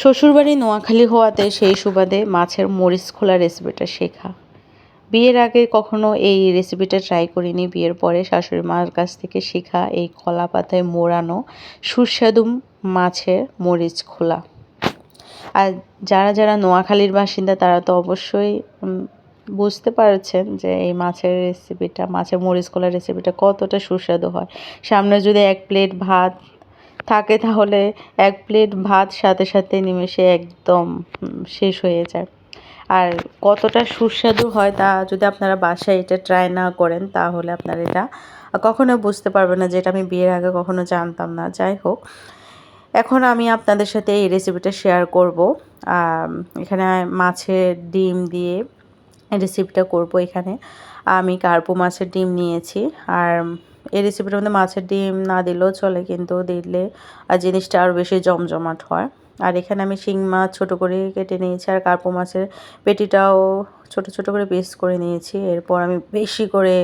শ্বশুরবাড়ি নোয়াখালী হওয়াতে সেই সুবাদে মাছের মরিচ খোলা রেসিপিটা শেখা। বিয়ের আগে কখনো এই রেসিপিটা ট্রাই করিনি। বিয়ের পরে শাশুড়ি মার কাছ থেকে শেখা এই কলা পাতায় মোড়ানো সুস্বাদু মাছের মরিচ খোলা। আর যারা যারা নোয়াখালীর বাসিন্দা, তারা তো অবশ্যই বুঝতে পারছেন যে এই মাছের রেসিপিটা মাছের মরিচ খোলা রেসিপিটা কতটা সুস্বাদু হয়। সামনে যদি এক প্লেট ভাত থাকে তাহলে এক প্লেট ভাত সাথে সাথে নিমেষে একদম শেষ হয়ে যায়। আর কতটা সুস্বাদু হয় তা যদি আপনারা বাসায় এটা ট্রাই না করেন, তাহলে আপনারা এটা কখনো বুঝতে পারবেন না যেটা আমি বিয়ের আগে কখনো জানতাম না। যাই হোক, এখন আমি আপনাদের সাথে এই রেসিপিটা শেয়ার করব। এখানে মাছের ডিম দিয়ে রেসিপিটা করব এখানে। আমি কার্পো মাছের ডিম নিয়েছি। আর এই রেসিপিটার মধ্যে মাছের ডিম না দিলেও চলে, কিন্তু দিলে আর জিনিসটা আরও বেশি জমজমাট হয়। আর এখানে আমি শিং মাছ ছোটো করে কেটে নিয়েছি, আর কার্পো মাছের পেটিটাও ছোট ছোট করে পিস করে নিয়েছি। এরপর আমি বেশি করে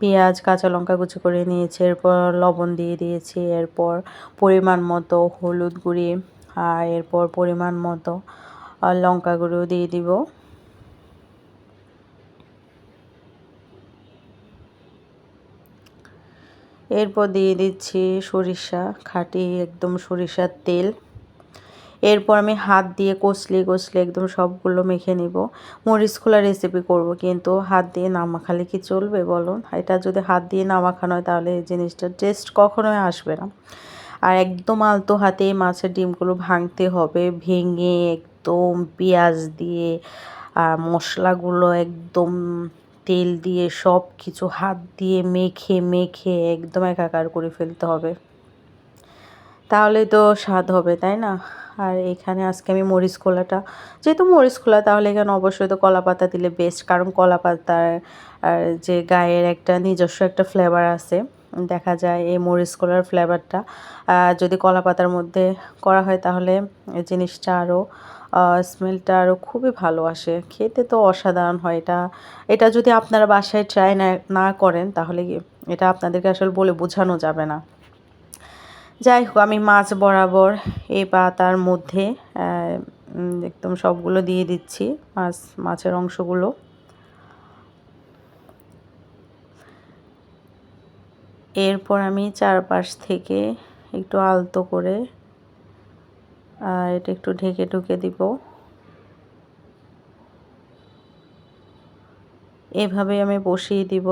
পেঁয়াজ, কাঁচা লঙ্কা কুচি করে নিয়েছি। এরপর লবণ দিয়ে দিয়েছি, এরপর পরিমাণ মতো হলুদ গুঁড়ি, আর এরপর পরিমাণ মতো লঙ্কা গুঁড়ো দিয়ে দিব। এরপর দিয়ে দিচ্ছি সরিষা, খাঁটি একদম সরিষার তেল। এরপর আমি হাত দিয়ে কষলে কষলে একদম সবগুলো মেখে নিব। মরিচ খোলা রেসিপি করব, কিন্তু হাত দিয়ে না মাখালে কি চলবে বলুন এটা যদি হাত দিয়ে না মাখানো হয় তাহলে এই জিনিসটার টেস্ট কখনোই আসবে না। আর একদম আলতো হাতে মাছের ডিমগুলো ভাঙতে হবে, ভেঙে একদম পেঁয়াজ দিয়ে, আর মশলাগুলো একদম তেল দিয়ে সব কিছু, হাত দিয়ে মেখে মেখে একদম একাকার করে ফেলতে হবে। তাহলে তো স্বাদ হবে, তাই না? আর এখানে আজকে আমি মরিচ খোলাটা, যেহেতু মরিচ খোলা, তাহলে এখানে অবশ্যই তো কলা পাতা দিলে বেস্ট কারণ কলা পাতার যে গায়ের একটা নিজস্ব একটা ফ্লেভার আছে। দেখা যায় এই মরিচ কলার ফ্লেভারটা যদি কলা পাতার মধ্যে করা হয়, তাহলে জিনিসটা আরও স্মেলটা আরও খুবই ভালো আসে। খেতে তো অসাধারণ হয় এটা। এটা যদি আপনারা বাসায় ট্রাই না করেন, তাহলে এটা আপনাদেরকে আসলে বলে বোঝানো যাবে না। যাই হোক, আমি মাছ বরাবর এই পাতার মধ্যে একদম সবগুলো দিয়ে দিচ্ছি, মাছ, মাছের অংশগুলো। এরপর আমি চারপাশ থেকে একটু আলতো করে এটা একটু ঢেকে ঢুকে দিব। এভাবে আমি বসিয়ে দিব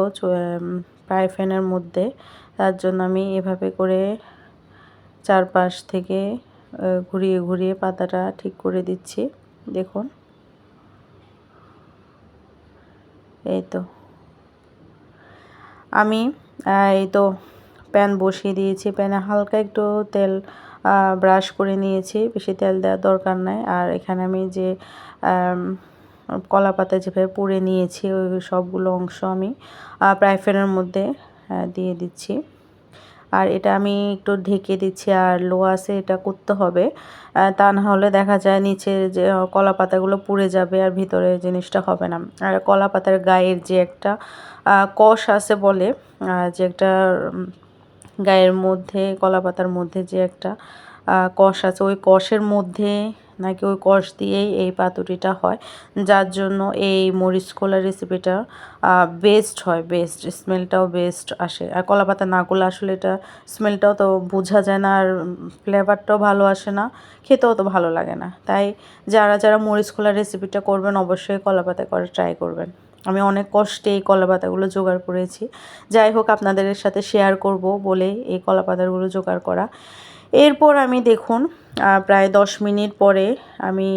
ফ্রাই ফ্যানের মধ্যে। তার জন্য আমি এভাবে করে চারপাশ থেকে ঘুরিয়ে ঘুরিয়ে পাতাটা ঠিক করে দিচ্ছি। দেখুন। এই তো। আমি এই তো প্যান বসিয়ে দিয়েছি। প্যানে হালকা একটু তেল ব্রাশ করে নিয়েছি। বেশি তেল দেওয়ার দরকার নাই। আর এখানে আমি যে কলা পাতা যেভাবে পুড়ে নিয়েছি, ওই সবগুলো অংশ আমি প্রায় ফ্যানের মধ্যে দিয়ে দিচ্ছি। আর এটা আমি একটু ঢেকে দিচ্ছি। আর লো আসে এটা করতে হবে। তা না হলে দেখা যায় নিচে যে কলা পাতাগুলো পুড়ে যাবে আর ভিতরে জিনিসটা হবে না। আর কলা পাতার গায়ের যে একটা কষ আছে বলে যে একটা গায়ের মধ্যে, কলা পাতার মধ্যে যে একটা কষ আছে, ওই কষের মধ্যে নাকি ওই কষ দিয়েই এই পাতুরিটা হয়। যার জন্য এই মরিচ কলা রেসিপিটা বেস্ট হয় বেস্ট স্মেলটাও বেস্ট আসে। আর কলা পাতা না করলে আসলে এটা স্মেলটাও তো বোঝা যায় না, আর ফ্লেভারটাও ভালো আসে না, খেতেও তো ভালো লাগে না। তাই যারা যারা মরিচ খোলা রেসিপিটা করবেন, অবশ্যই কলা পাতা করে ট্রাই করবেন। আমি অনেক কষ্টে এই কলা পাতাগুলো জোগাড় করেছি। যাই হোক, আপনাদের সাথে শেয়ার করব বলে এই কলা পাতাগুলো জোগাড় করা। এরপর আমি দেখুন প্রায় দশ মিনিট পরে আমি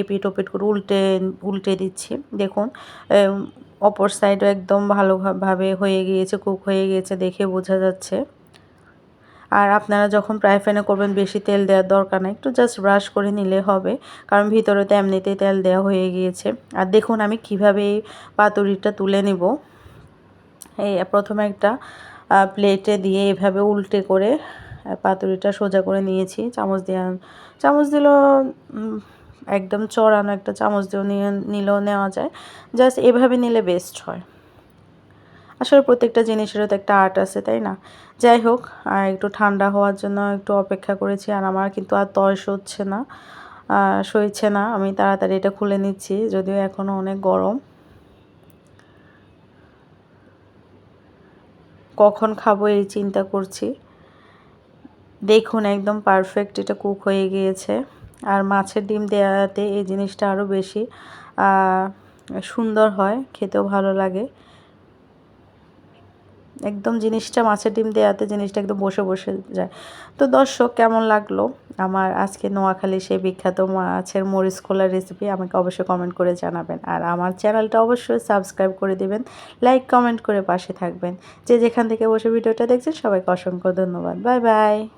এপিট ওপিট করে উল্টে উল্টে দিচ্ছি। দেখুন অপর সাইডও একদম ভালোভাবে হয়ে গিয়েছে কুক হয়ে গিয়েছে দেখে বোঝা যাচ্ছে। আর আপনারা যখন প্রায় ফ্যানে করবেন, বেশি তেল দেওয়ার দরকার নেই। একটু জাস্ট ব্রাশ করে নিলে হবে, কারণ ভিতরে তো এমনিতেই তেল দেওয়া হয়ে গিয়েছে। আর দেখুন, আমি কীভাবে এই পাতুরিটা তুলে নিব। এই প্রথমে একটা প্লেটে দিয়ে এভাবে উল্টে করে পাতুরিটা সোজা করে নিয়েছি। চামচ দিয়ে, চামচ দিলেও একদম চড়ানো একটা চামচ দিয়েও নিয়ে, নিলেও নেওয়া যায়। জাস্ট এভাবে নিলে বেস্ট হয়। আসলে প্রত্যেকটা জিনিসেরও তো একটা আর্ট আছে, তাই না? যাই হোক একটু ঠান্ডা হওয়ার জন্য একটু অপেক্ষা করেছি, আর আমার কিন্তু আর তয়স হচ্ছে না সইছে না। আমি তাড়াতাড়ি এটা খুলে নিচ্ছি, যদিও এখনও অনেক গরম। কখন খাব এই চিন্তা করছি। দেখুন, একদম পারফেক্ট এটা কুক হয়ে গিয়েছে। আর মাছের ডিম দেওয়াতে এই জিনিসটা আরও বেশি সুন্দর হয়, খেতেও ভালো লাগে। একদম জিনিসটা মাছের ডিম দেওয়াতে জিনিসটা একদম বসে বসে যায়। তো দর্শক, কেমন লাগল? আমার আজকে নোয়াখালী সেই বিখ্যাত মাছের মরিচ খোলার রেসিপি আমাকে অবশ্যই কমেন্ট করে জানাবেন। আর আমার চ্যানেলটা অবশ্যই সাবস্ক্রাইব করে দেবেন লাইক কমেন্ট করে পাশে থাকবেন। যে যেখান থেকে বসে ভিডিওটা দেখছেন, সবাইকে অসংখ্য ধন্যবাদ। Bye bye